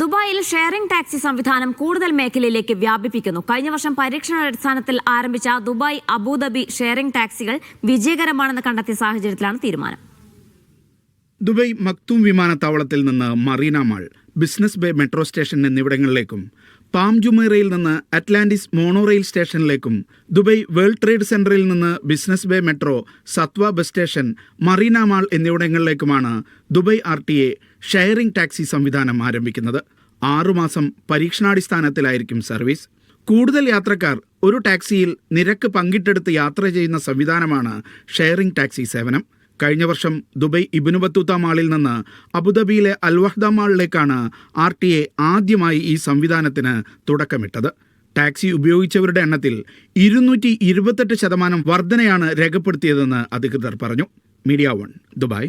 ദുബായിൽ sharing taxi സംവിധാനം കൂടുതൽ മേഖലയിലേക്ക് വ്യാപിപ്പിക്കുന്നു. കഴിഞ്ഞ വർഷം പരീക്ഷണാടിസ്ഥാനത്തിൽ ആരംഭിച്ച ദുബായ് അബുദാബി ഷെയറിംഗ് ടാക്സികൾ വിജയകരമാണെന്ന് കണ്ടെത്തിയ സാഹചര്യത്തിലാണ് തീരുമാനം. ദുബായ് മക്തൂം വിമാനത്താവളത്തിൽ നിന്ന് Marina mall Business Bay metro station എന്നിവിടങ്ങളിലേക്കും Palm ജുമൈറയിൽ നിന്ന് അറ്റ്ലാന്റിസ് മോണോറെയിൽ സ്റ്റേഷനിലേക്കും ദുബൈ വേൾഡ് ട്രേഡ് സെന്ററിൽ നിന്ന് Business Bay metro Satwa bus station Marina mall എന്നിവിടങ്ങളിലേക്കുമാണ് Dubai R T A sharing taxi സംവിധാനം ആരംഭിക്കുന്നത്. ആറുമാസം പരീക്ഷണാടിസ്ഥാനത്തിലായിരിക്കും സർവീസ്. കൂടുതൽ യാത്രക്കാർ ഒരു ടാക്സിയിൽ നിരക്ക് പങ്കിട്ടെടുത്ത് യാത്ര ചെയ്യുന്ന സംവിധാനമാണ് ഷെയറിംഗ് ടാക്സി സേവനം. കഴിഞ്ഞ വർഷം ദുബൈ ഇബിനു ബത്തൂത്ത മാളിൽ നിന്ന് അബുദാബിയിലെ അൽവഹ്ദ മാളിലേക്കാണ് ആർ ടി എ ആദ്യമായി ഈ സംവിധാനത്തിന് തുടക്കമിട്ടത്. ടാക്സി ഉപയോഗിച്ചവരുടെ എണ്ണത്തിൽ ഇരുന്നൂറ്റി ഇരുപത്തെട്ട് ശതമാനം വർധനയാണ് രേഖപ്പെടുത്തിയതെന്ന് അധികൃതർ പറഞ്ഞു. Media One Dubai.